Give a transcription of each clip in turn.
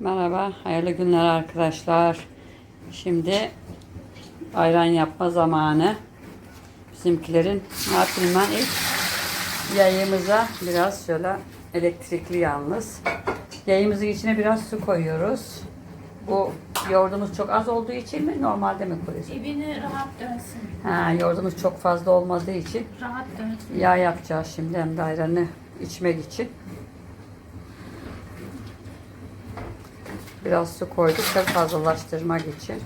Merhaba, hayırlı günler arkadaşlar. Şimdi ayran yapma zamanı. Bizimkilerin ne yapayım ben ilk yayımıza biraz şöyle elektrikli yalnız. Yayımızın içine biraz su koyuyoruz. Bu yoğurdumuz çok az olduğu için mi normalde mi koyuyorsun? Dibini rahat dönsün. Ha, yoğurdumuz çok fazla olmadığı için Rahat dönsün. yağ yapacağız şimdi hem de ayranı içmek için. Biraz su koyduk tabii fazlalaştırmak için.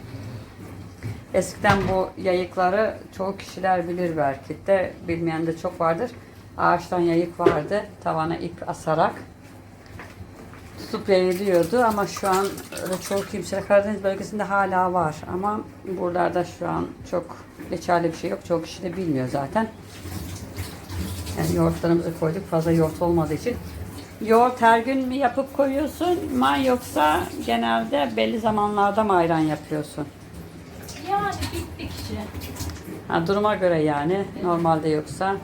Eskiden bu yayıkları çoğu kişiler bilir belki de bilmeyen de çok vardır. Ağaçtan yayık vardı. Tavana ip asarak tutup yayılıyordu ama şu an çoğu kimse Karadeniz bölgesinde hala var ama buralarda şu an çok geçerli bir şey yok. Çoğu kişi de bilmiyor zaten. Yani yoğurtlarımızı koyduk. Fazla yoğurt olmadığı için. Yoğurt her gün mü yapıp koyuyorsun ma yoksa genelde belli zamanlarda mı ayran yapıyorsun? Yani bittikçe. Ha, duruma göre yani normalde yoksa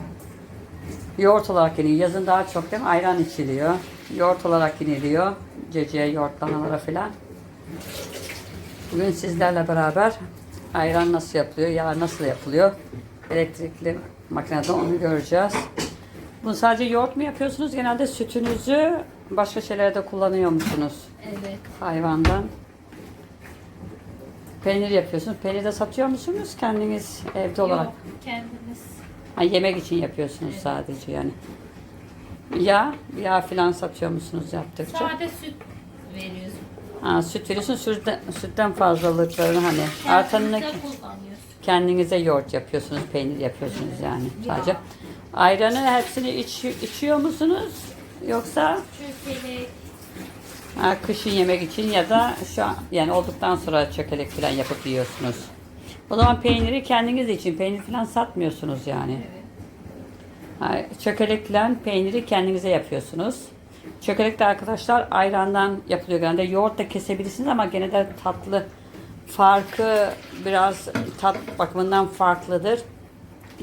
yoğurt olarak yeniyor. Yazın daha çok değil mi? Ayran içiliyor. Yoğurt olarak yeniliyor. Cece, yoğurtlamalara filan. Bugün sizlerle beraber ayran nasıl yapılıyor, yağ nasıl yapılıyor? Elektrikli makinede onu göreceğiz. Bunu sadece yoğurt mu yapıyorsunuz? Genelde sütünüzü başka şeylerde kullanıyor musunuz? Evet. Hayvandan. Peynir yapıyorsunuz. Peynir de satıyor musunuz kendiniz evde olarak? Yok, kendimiz. Ha, yemek için yapıyorsunuz sadece yani. Yağ, yağ filan satıyor musunuz yaptıkça? Sade süt veriyoruz. Ha, süt veriyorsun, sütten, sütten fazlalıklarını hani artanını Kendimiz de kullanıyoruz. kendinize yoğurt yapıyorsunuz, peynir yapıyorsunuz yani sadece. Ayranı hepsini iç, içiyor musunuz? Yoksa Çökelek. ha, kışın yemek için ya da şu an yani olduktan sonra çökelek falan yapıp yiyorsunuz. O zaman peyniri kendiniz için, peynir falan satmıyorsunuz yani. Ha, Çökelekle peyniri kendinize yapıyorsunuz. Çökelek de arkadaşlar ayrandan yapılıyor genelde. Yoğurt da kesebilirsiniz ama gene de tatlı farkı biraz tat bakımından farklıdır.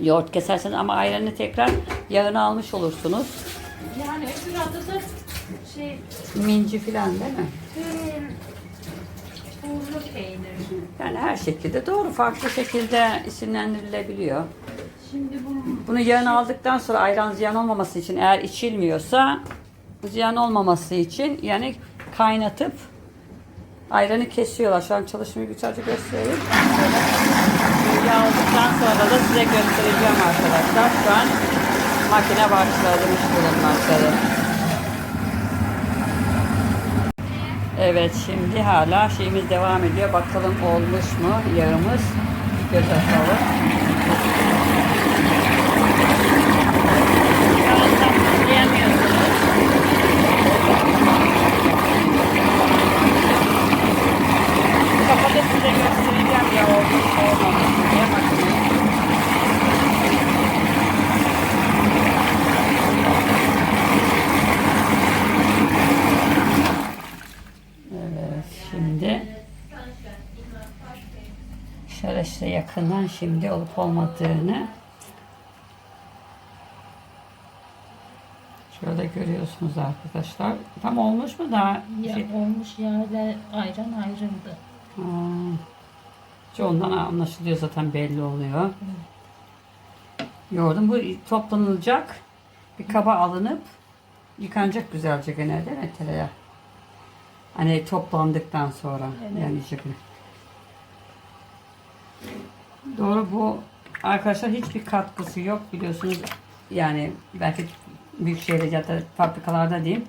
Yoğurt keserseniz ama ayranı tekrar yağını almış olursunuz. Yani öbür adı da şey Minci falan değil mi? tur, turlu peynir. Yani her şekilde doğru farklı şekilde isimlendirilebiliyor. Şimdi bu Bunu yağını aldıktan sonra ayran ziyan olmaması için eğer içilmiyorsa ziyan olmaması için yani kaynatıp ayranı kesiyorlar. Şu an çalışmayı güzelce göstereyim. Yağ sonra da size göstereceğim arkadaşlar. Şu an makine başlamış bulunmaktadır. Evet şimdi hala şeyimiz devam ediyor. Bakalım olmuş mu yağımız. Bir göz atalım. Kafada size göstereceğim ya olmuş mu olmamış mı diye bakın. Evet şimdi şöyle size yakından şimdi olup olmadığını şöyle görüyorsunuz arkadaşlar. Tam olmuş mu daha? ya, Şey- olmuş yağla ayran ayrıldı. Ha. Çoğundan anlaşılıyor zaten belli oluyor. Yoğurdum. Bu toplanılacak. Bir kaba alınıp yıkanacak güzelce gene değil mi tereyağı? Hani toplandıktan sonra Evet. yani şekilde. Doğru bu arkadaşlar hiçbir katkısı yok biliyorsunuz. Yani belki büyük şehirde ya da fabrikalarda diyeyim.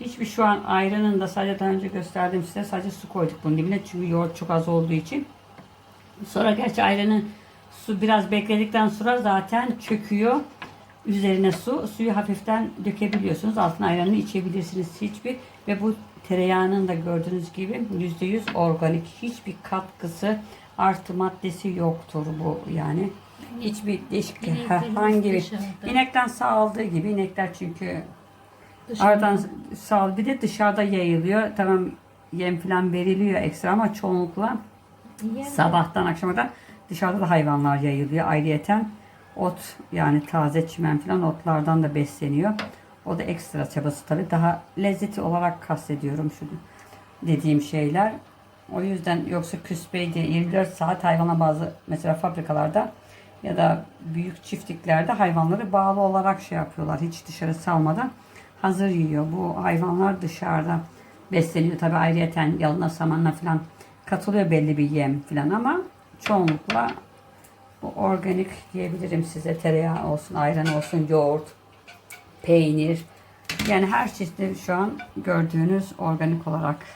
Hiçbir şu an ayranın da sadece daha önce gösterdim size sadece su koyduk bunun dibine çünkü yoğurt çok az olduğu için. Sonra gerçi ayranın su biraz bekledikten sonra zaten çöküyor. Üzerine su, suyu hafiften dökebiliyorsunuz. Altına ayranını içebilirsiniz hiçbir ve bu tereyağının da gördüğünüz gibi %100 organik. Hiçbir katkısı artı maddesi yoktur bu yani. Hiçbir değişik İneklerimiz herhangi bir inekten sağladığı gibi inekler çünkü. Aradan sağ bir de dışarıda yayılıyor. Tamam yem falan veriliyor ekstra ama çoğunlukla Yem- sabahtan akşama kadar dışarıda da hayvanlar yayılıyor. Ayrıyeten ot yani taze çimen falan otlardan da besleniyor. O da ekstra çabası tabii. Daha lezzeti olarak kastediyorum şunu. dediğim şeyler. O yüzden yoksa küspeyi de 24 saat hayvana bazı mesela fabrikalarda ya da büyük çiftliklerde hayvanları bağlı olarak şey yapıyorlar. Hiç dışarı salmadan hazır yiyor. Bu hayvanlar dışarıda besleniyor. Tabi ayrıyeten yalına samanla falan katılıyor belli bir yem falan ama çoğunlukla bu organik diyebilirim size. Tereyağı olsun, ayran olsun, yoğurt, peynir. Yani her çeşitli şu an gördüğünüz organik olarak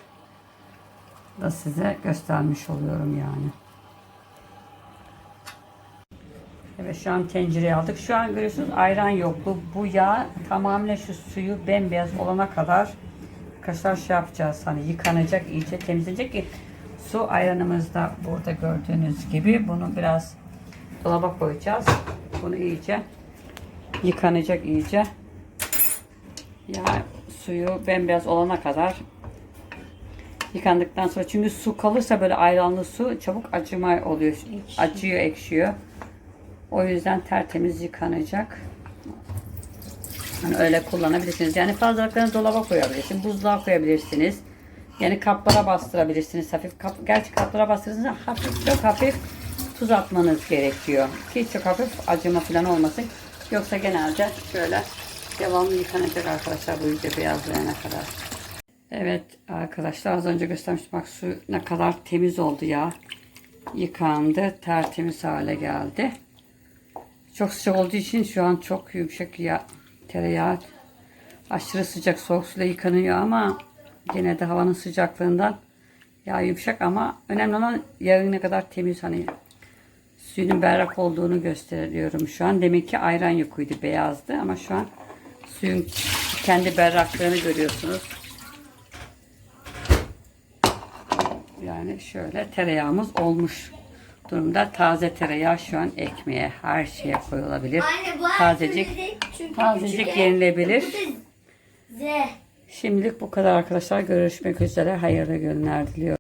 da size göstermiş oluyorum yani. Evet şu an tencereye aldık. Şu an görüyorsunuz ayran yoktu. Bu yağ tamamen şu suyu bembeyaz olana kadar arkadaşlar şey yapacağız. Hani yıkanacak, iyice temizlenecek ki su ayranımız da burada gördüğünüz gibi. Bunu biraz dolaba koyacağız. Bunu iyice yıkanacak iyice. Ya suyu bembeyaz olana kadar yıkandıktan sonra çünkü su kalırsa böyle ayranlı su çabuk acıma oluyor. Ekşiyor. Acıyor, ekşiyor. O yüzden tertemiz yıkanacak. Hani öyle kullanabilirsiniz. Yani fazlalıklarını dolaba koyabilirsiniz. Buzluğa koyabilirsiniz. Yani kaplara bastırabilirsiniz. Hafif kap, gerçi kaplara bastırdığınızda hafif çok hafif tuz atmanız gerekiyor. Ki çok hafif acıma falan olmasın. Yoksa genelde şöyle devamlı yıkanacak arkadaşlar bu iyice beyazlayana kadar. Evet arkadaşlar az önce göstermiştim. Bak su ne kadar temiz oldu ya. Yıkandı. Tertemiz hale geldi. Çok sıcak olduğu için şu an çok yumuşak ya tereyağı aşırı sıcak soğuk suyla yıkanıyor ama gene de havanın sıcaklığından yağ yumuşak ama önemli olan yağın ne kadar temiz hani suyunun berrak olduğunu gösteriyorum şu an. Demek ki ayran yokuydu beyazdı ama şu an suyun kendi berraklığını görüyorsunuz. Yani şöyle tereyağımız olmuş durumda. Taze tereyağı şu an ekmeğe her şeye koyulabilir. Anne bu Tazecik tazecik yenilebilir. Şimdilik bu kadar arkadaşlar. Görüşmek üzere. Hayırlı günler diliyorum.